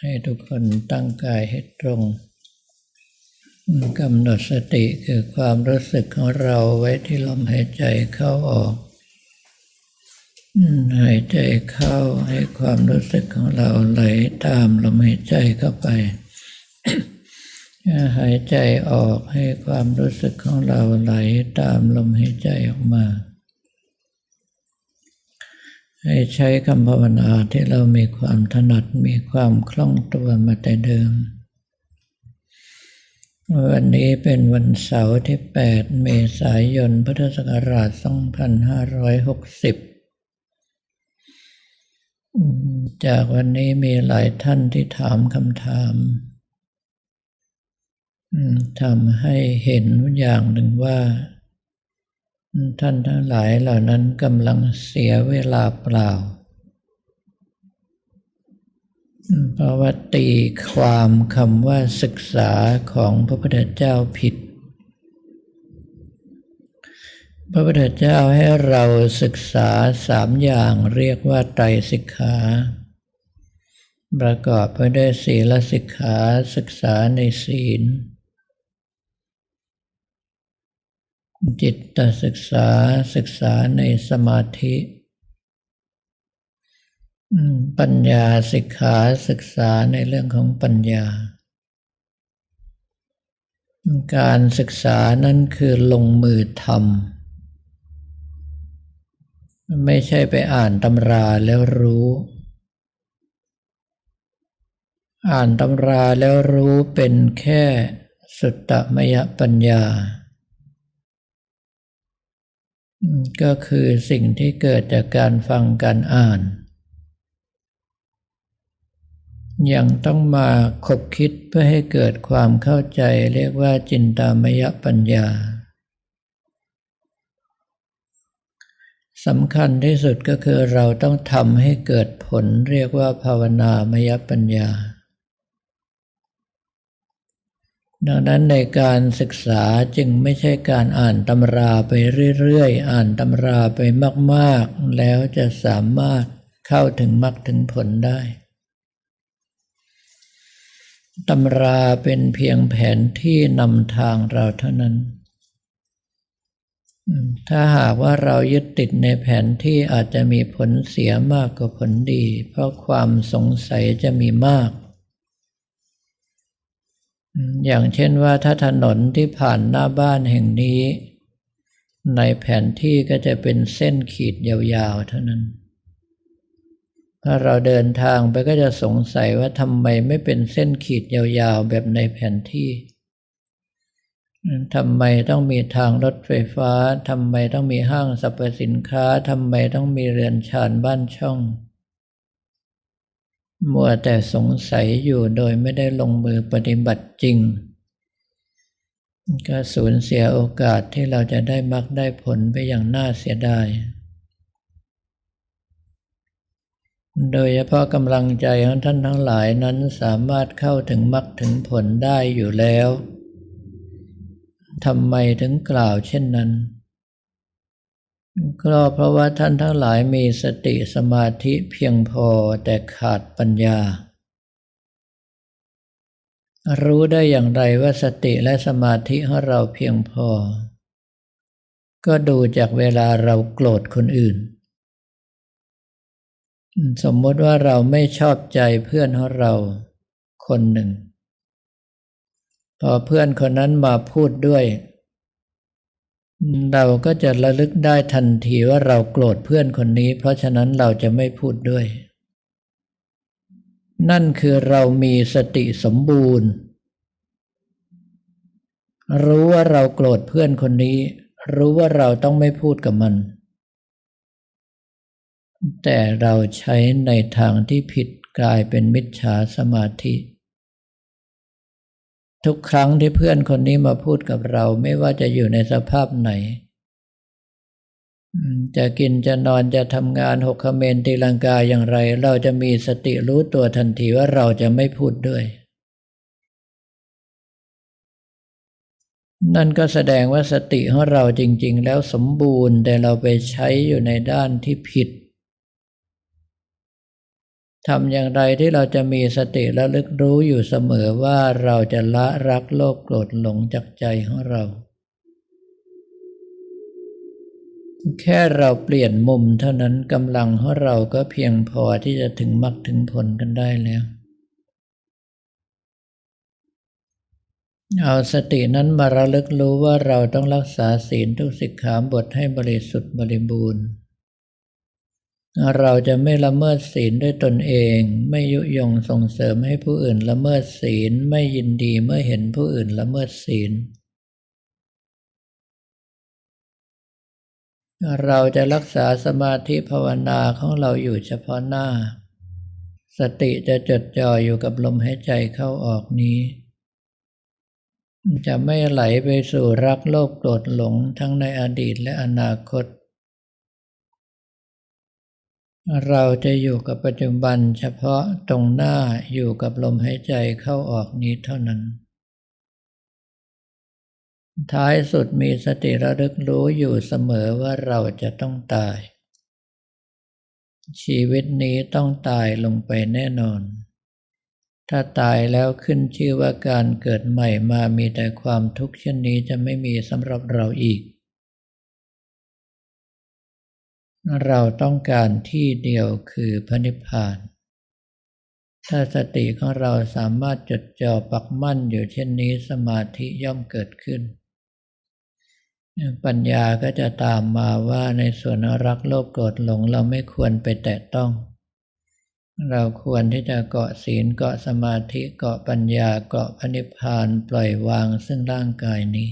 ให้ทุกคนตั้งกายให้ตรงกำหนดสติคือความรู้สึกของเราไว้ที่ลมหายใจเข้าออกหายใจเข้าให้ความรู้สึกของเราไหลตามลมหายใจเข้าไป หายใจออกให้ความรู้สึกของเราไหลตามลมหายใจออกมา ให้ใช้คำภาวนาที่เรามีความถนัดมีความคล่องตัวมาแต่เดิม วันนี้เป็นวันเสาร์ที่ 8 เมษายน พุทธศักราช 2560 จากวันนี้มีหลายท่านที่ถามคำถามทำให้เห็นอย่างหนึ่งว่า ท่านทั้งหลายเหล่านั้นกำลังเสียเวลาเปล่า เพราะว่าตีความคำว่าศึกษาของพระพุทธเจ้าผิด พระพุทธเจ้าให้เราศึกษาสามอย่างเรียกว่าไตรสิกขาประกอบไปด้วยศีลสิกขาศึกษาในศีล จิตศึกษาศึกษาในสมาธิปัญญาสิกขาศึกษาในเรื่องของปัญญา การศึกษานั้นคือลงมือทำไม่ใช่ไปอ่านตำราแล้วรู้ อ่านตำราแล้วรู้เป็นแค่สุตตมยปัญญา ก็คือสิ่งที่เกิดจากการฟังการอ่าน ยังต้องมาคบคิดเพื่อให้เกิดความเข้าใจเรียกว่าจินตามยปัญญาสำคัญที่สุดก็คือเราต้องทำให้เกิดผลเรียกว่าภาวนามยปัญญา ดังนั้นในการศึกษาจึงไม่ใช่การอ่านตำราไปเรื่อยๆ อ่านตำราไปมากๆ แล้วจะสามารถเข้าถึงมรรคถึงผลได้ตำราเป็นเพียงแผนที่นำทางเราเท่านั้น ถ้าหากว่าเรายึดติดในแผนที่อาจจะมีผลเสียมากกว่าผลดี เพราะความสงสัยจะมีมาก อย่างเช่นว่าถ้าถนนที่ผ่านหน้าบ้านแห่งนี้ ในแผนที่ก็จะเป็นเส้นขีดยาวๆเท่านั้น ถ้าเราเดินทางไปก็จะสงสัยว่าทำไมไม่เป็นเส้นขีดยาวๆแบบในแผนที่ทำไมต้องมีทางรถไฟฟ้า ทำไมต้องมีห้างสรรพสินค้า ทำไมต้องมีเรือนชานบ้านช่อง มัวแต่สงสัยอยู่โดยไม่ได้ลงมือปฏิบัติจริง ก็สูญเสียโอกาสที่เราจะได้มักได้ผลไปอย่างน่าเสียดาย โดยเฉพาะกำลังใจของท่านทั้งหลายนั้นสามารถเข้าถึงมรรคถึงผลได้อยู่แล้วทำไมถึงกล่าวเช่นนั้น ก็เพราะว่าท่านทั้งหลายมีสติสมาธิเพียงพอแต่ขาดปัญญา รู้ได้อย่างไรว่าสติและสมาธิของเราเพียงพอ ก็ดูจากเวลาเราโกรธคนอื่น สมมติว่าเราไม่ชอบใจเพื่อนของเราคนหนึ่ง พอเพื่อนคนนั้นมาพูดด้วย เราก็จะระลึกได้ทันทีว่าเราโกรธเพื่อนคนนี้ เพราะฉะนั้นเราจะไม่พูดด้วย นั่นคือเรามีสติสมบูรณ์ รู้ว่าเราโกรธเพื่อนคนนี้ รู้ว่าเราต้องไม่พูดกับมัน แต่เราใช้ในทางที่ผิดกลายเป็นมิจฉาสมาธิ ทุกครั้งที่เพื่อนคนนี้มาพูดกับเรา ไม่ว่าจะอยู่ในสภาพไหน จะกินจะนอนจะทำงานหกขเมนตีลังกาอย่างไร เราจะมีสติรู้ตัวทันทีว่าเราจะไม่พูดด้วย นั่นก็แสดงว่าสติของเราจริง ๆ แล้วสมบูรณ์แต่เราไปใช้อยู่ในด้านที่ผิด ทำอย่างไรที่เราจะมีสติและลึกรู้อยู่เสมอว่าเราจะละรักโลภโกรธหลงจากใจของเรา แค่เราเปลี่ยนมุมเท่านั้นกำลังของเราก็เพียงพอที่จะถึงมรรคถึงผลกันได้แล้วเอาสตินั้นมาระลึกรู้ว่าเราต้องรักษาศีลทุกสิกขาบทให้บริสุทธิ์บริบูรณ์ เราจะไม่ละเมิดศีลด้วยตนเอง ไม่ยุยงส่งเสริมให้ผู้อื่นละเมิดศีลไม่ยินดีเมื่อเห็นผู้อื่นละเมิดศีล เราจะรักษาสมาธิภาวนาของเราอยู่เฉพาะหน้า สติจะจดจ่ออยู่กับลมหายใจเข้าออกนี้ จะไม่ไหลไปสู่รักโลภโกรธหลงทั้งในอดีตและอนาคต เราจะอยู่กับปัจจุบันเฉพาะตรงหน้าอยู่กับลมหายใจเข้าออกนี้เท่านั้น ท้ายสุดมีสติระลึกรู้อยู่เสมอว่าเราจะต้องตาย ชีวิตนี้ต้องตายลงไปแน่นอน ถ้าตายแล้วขึ้นชื่อว่าการเกิดใหม่มามีแต่ความทุกข์เช่นนี้จะไม่มีสำหรับเราอีก เราต้องการที่เดียวคือพระนิพพาน ถ้าสติของเราสามารถจดจ่อปักมั่นอยู่เช่นนี้สมาธิย่อมเกิดขึ้น ปัญญาก็จะตามมาว่าในส่วนรักโลภโกรธหลงเราไม่ควรไปแตะต้อง เราควรที่จะเกาะศีลเกาะสมาธิเกาะปัญญาเกาะพนิพพานปล่อยวางซึ่งร่างกายนี้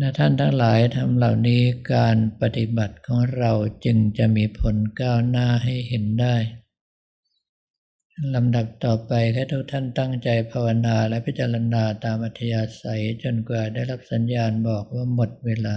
นะท่านทั้งหลายทำเหล่านี้การปฏิบัติของเราจึงจะมีผลก้าวหน้าให้เห็นได้ลำดับต่อไปให้ทุกท่านตั้งใจภาวนาและพิจารณาตามอัธยาศัยจนกว่าได้รับสัญญาณบอกว่าหมดเวลา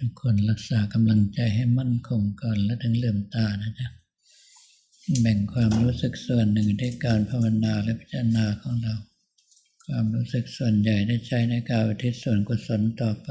ทุกคนรักษากำลังใจให้มั่นคงก่อนแล้วถึงลืมตานะจ๊ะแบ่งความรู้สึกส่วนหนึ่งด้วยการภาวนาและพิจารณาของเรา ความรู้สึกส่วนใหญ่ได้ใช้ในการอุทิศส่วนกุศลต่อไป